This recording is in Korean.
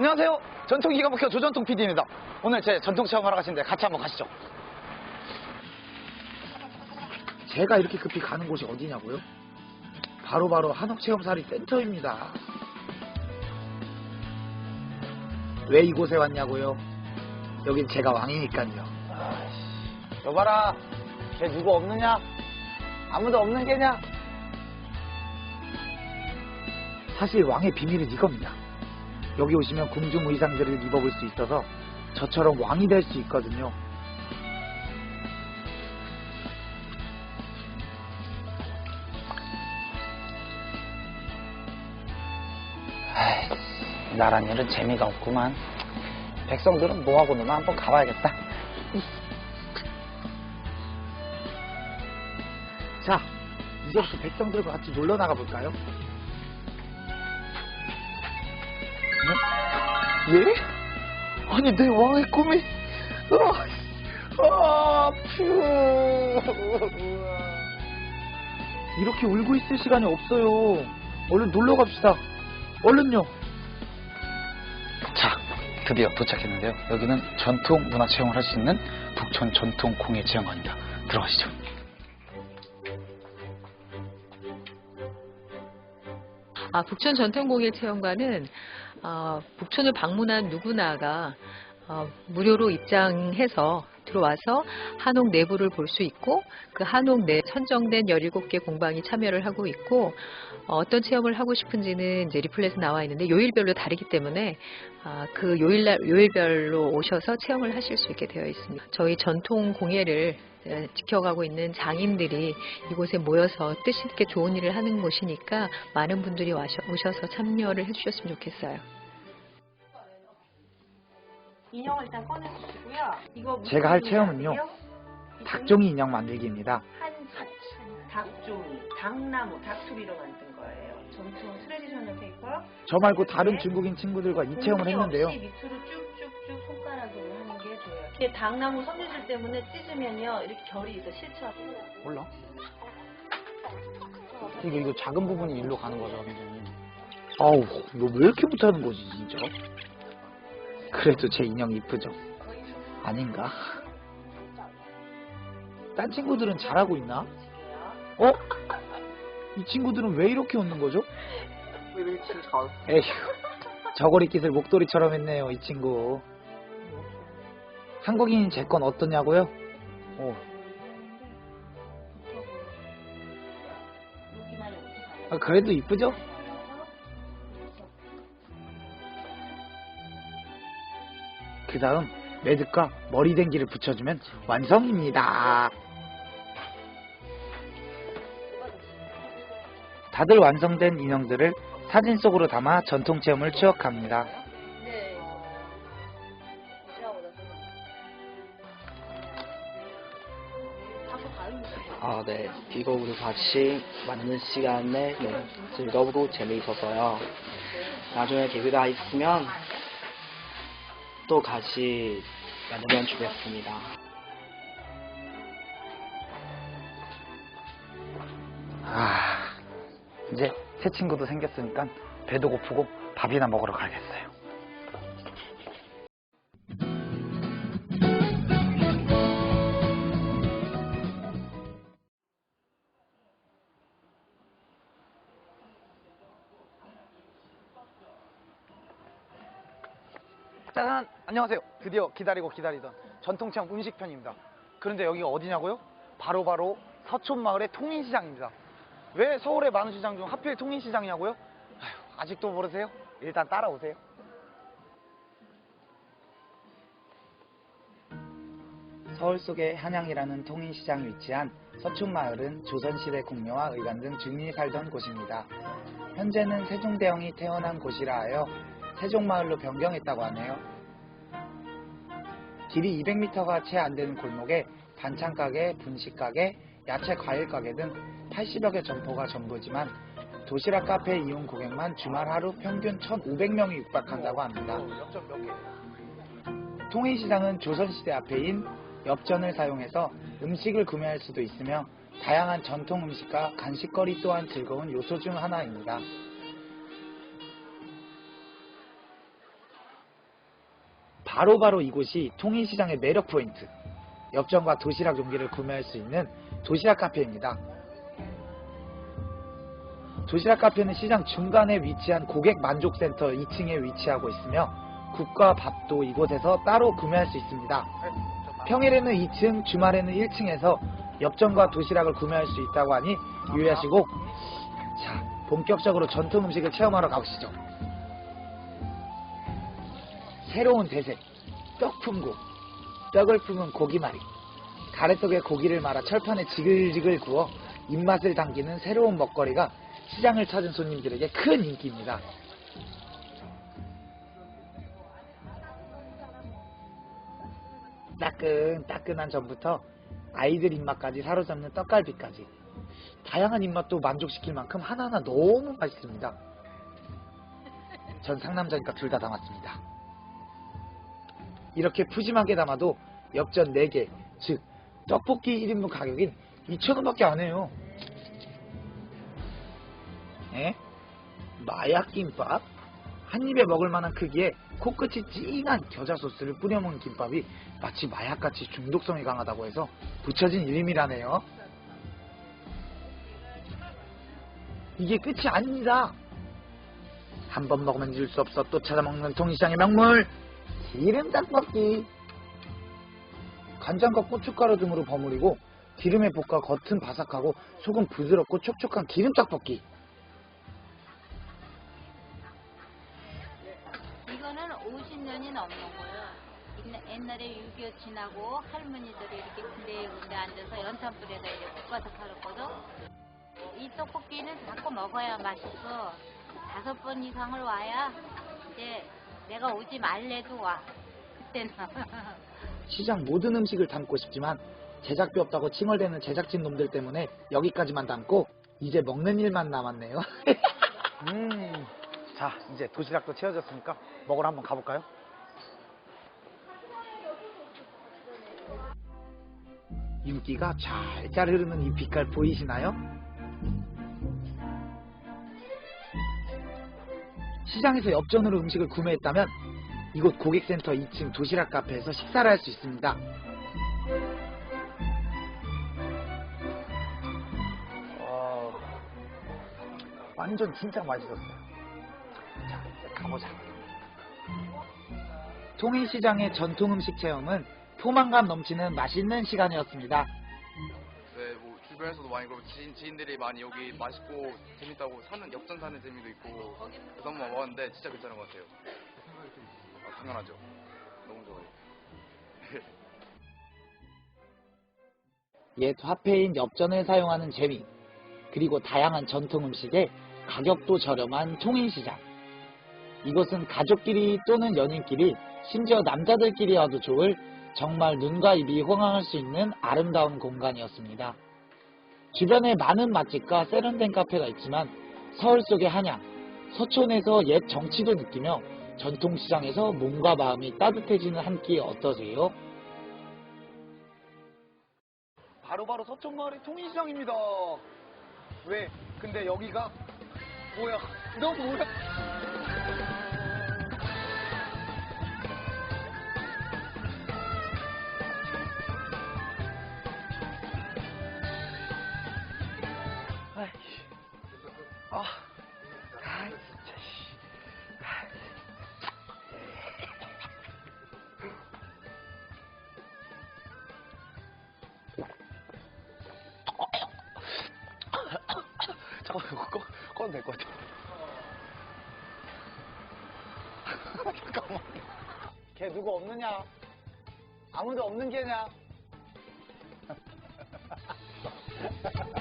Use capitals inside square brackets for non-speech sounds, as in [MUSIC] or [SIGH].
안녕하세요. 전통 기가 막혀 조전통 PD입니다. 오늘 제 전통 체험하러 가시는데 같이 한번 가시죠. 제가 이렇게 급히 가는 곳이 어디냐고요? 바로바로 한옥체험사리 센터입니다. 왜 이곳에 왔냐고요? 여긴 제가 왕이니까요. 여봐라. 걔 누구 없느냐? 아무도 없는 게냐? 사실 왕의 비밀은 이겁니다. 여기 오시면 궁중 의상들을 입어볼 수 있어서 저처럼 왕이 될 수 있거든요. 나란 일은 재미가 없구만. 백성들은 뭐하고 노나 한번 가봐야겠다. 자, 이제부터 백성들과 같이 놀러 나가 볼까요? 예? 아니 내 왕의 꿈이 아, 아, 퓨. 이렇게 울고 있을 시간이 없어요. 얼른 놀러 갑시다. 얼른요. 자, 드디어 도착했는데요. 여기는 전통 문화 체험을 할 수 있는 북촌 전통 공예 체험관입니다. 들어가시죠. 아, 북촌 전통공예 체험관은 어, 북촌을 방문한 누구나가 어, 무료로 입장해서 들어와서 한옥 내부를 볼 수 있고 그 한옥 내 선정된 17개 공방이 참여를 하고 있고 어, 떤 체험을 하고 싶은지는 이제 리플렛에 나와 있는데 요일별로 다르기 때문에 아, 그 요일날 요일별로 오셔서 체험을 하실 수 있게 되어 있습니다. 저희 전통 공예를 에, 지켜가고 있는 장인들이 이곳에 모여서 뜻 있게 좋은 일을 하는 곳이니까 많은 분들이 오셔서 참여를 해주셨으면 좋겠어요. 인형을 일단 꺼내주시고요. 이거 제가 할 체험은요. 닭종이 인형 만들기입니다. 한사 닭종이, 닭나무, 닭투리로 만든 거예요. 전통 트레디셔널 페이퍼. 저 말고 다른 중국인 친구들과 이 체험을 했는데요. 밑으로 쭉쭉쭉 손가락으로 하는 게 좋아요. 이게 닭나무 섬유질 때문에 찢으면요 이렇게 결이 있어 실처. 몰라? 이거 이거 작은 부분이 일로 가는 거죠, 선생님. 아우, 너 왜 이렇게 못하는 거지, 진짜? 그래도 제 인형 이쁘죠? 아닌가? 딴 친구들은 잘하고 있나? 어? 이 친구들은 왜 이렇게 웃는 거죠? 에휴, 저고리 깃을 목도리처럼 했네요, 이 친구. 한국인인 제건 어떠냐고요? 어, 아, 그래도 이쁘죠? 다음 매듭과 머리 댕기를 붙여주면 완성입니다. 다들 완성된 인형들을 사진 속으로 담아 전통 체험을 추억합니다. 아, 네. 이거 우리 같이 만드는 시간에 네, 즐거우고 재미있었어요. 나중에 기회가 있으면 또 같이 만들면 좋겠습니다. 아, 이제 새 친구도 생겼으니까 배도 고프고 밥이나 먹으러 가야겠어요. 짜잔! 안녕하세요. 드디어 기다리고 기다리던 전통체험 음식편입니다. 그런데 여기가 어디냐고요? 바로 바로 서촌마을의 통인시장입니다. 왜 서울의 많은 시장 중 하필 통인시장이냐고요? 아휴, 아직도 모르세요? 일단 따라오세요. 서울 속의 한양이라는 통인시장이 위치한 서촌마을은 조선시대 궁녀와 의관 등 중인이 살던 곳입니다. 현재는 세종대왕이 태어난 곳이라 하여 세종마을로 변경했다고 하네요. 길이 200m가 채 안 되는 골목에 반찬 가게, 분식 가게, 야채 과일 가게 등 80여 개 점포가 전부지만 도시락 카페 이용 고객만 주말 하루 평균 1,500명이 육박한다고 합니다. 통일시장은 조선시대 앞에인 엽전을 사용해서 음식을 구매할 수도 있으며 다양한 전통 음식과 간식거리 또한 즐거운 요소 중 하나입니다. 바로 바로 이곳이 통인시장의 매력 포인트. 엽전과 도시락 용기를 구매할 수 있는 도시락 카페입니다. 도시락 카페는 시장 중간에 위치한 고객 만족센터 2층에 위치하고 있으며 국과 밥도 이곳에서 따로 구매할 수 있습니다. 평일에는 2층, 주말에는 1층에서 엽전과 도시락을 구매할 수 있다고 하니 유의하시고 자, 본격적으로 전통 음식을 체험하러 가보시죠. 새로운 대세, 떡풍구, 떡을 품은 고기말이, 가래떡에 고기를 말아 철판에 지글지글 구워 입맛을 당기는 새로운 먹거리가 시장을 찾은 손님들에게 큰 인기입니다. 따끈따끈한 전부터 아이들 입맛까지 사로잡는 떡갈비까지 다양한 입맛도 만족시킬 만큼 하나하나 너무 맛있습니다. 전 상남자니까 둘 다 담았습니다. 이렇게 푸짐하게 담아도 엽전 4개, 즉 떡볶이 1인분 가격인 2,000원밖에 안 해요. 에? 마약김밥? 한 입에 먹을 만한 크기에 코끝이 찡한 겨자 소스를 뿌려 먹는 김밥이 마치 마약같이 중독성이 강하다고 해서 붙여진 이름이라네요. 이게 끝이 아닙니다. 한 번 먹으면 잊을 수 없어 또 찾아먹는 통시장의 명물 기름 떡볶이. 간장과 고춧가루 등으로 버무리고 기름에 볶아 겉은 바삭하고 속은 부드럽고 촉촉한 기름 떡볶이. 이거는 50년이 넘는 거예요. 옛날- 옛날에 6.25 지나고 할머니들이 이렇게 군데군데 앉아서 연탄불에다 이렇게 볶아서 팔았거든. 이 떡볶이는 자꾸 먹어야 맛있어. 다섯 번 이상을 와야 이제 내가 오지 말래도 와. 그때는. 시장 모든 음식을 담고 싶지만 제작비 없다고 칭얼대는 제작진 놈들 때문에 여기까지만 담고 이제 먹는 일만 남았네요. [LAUGHS] 음, 자 이제 도시락도 채워졌으니까 먹으러 한번 가볼까요? 윤기가 잘 흐르는 이 빛깔 보이시나요? 시장에서 엽전으로 음식을 구매했다면 이곳 고객센터 2층 도시락 카페에서 식사를 할 수 있습니다. 와, 완전 진짜 맛있었어요. 자, 가보자. 통일시장의 전통 음식 체험은 포만감 넘치는 맛있는 시간이었습니다. 주변에서도 많이 그렇고 지인, 지인들이 많이 여기 맛있고 재밌다고 사는 역전 사는 재미도 있고 그래서 한번 와봤는데 진짜 괜찮은 것 같아요. 아, 당연하죠. 너무 좋아요. [LAUGHS] 옛 화폐인 엽전을 사용하는 재미, 그리고 다양한 전통 음식에 가격도 저렴한 통인시장. 이곳은 가족끼리 또는 연인끼리, 심지어 남자들끼리 와도 좋을 정말 눈과 입이 호강할 수 있는 아름다운 공간이었습니다. 주변에 많은 맛집과 세련된 카페가 있지만 서울 속의 한양, 서촌에서 옛 정치도 느끼며 전통시장에서 몸과 마음이 따뜻해지는 한 끼 어떠세요? 바로바로 서촌마을의 통인시장입니다. 왜? 근데 여기가 뭐야? 너 뭐야? 아, 아 진짜 씨. 잠깐만 이거 꺼, 꺼도 될 것 같아. [LAUGHS] 잠깐만 걔 누구 없느냐? 아무도 없는 게냐? [LAUGHS]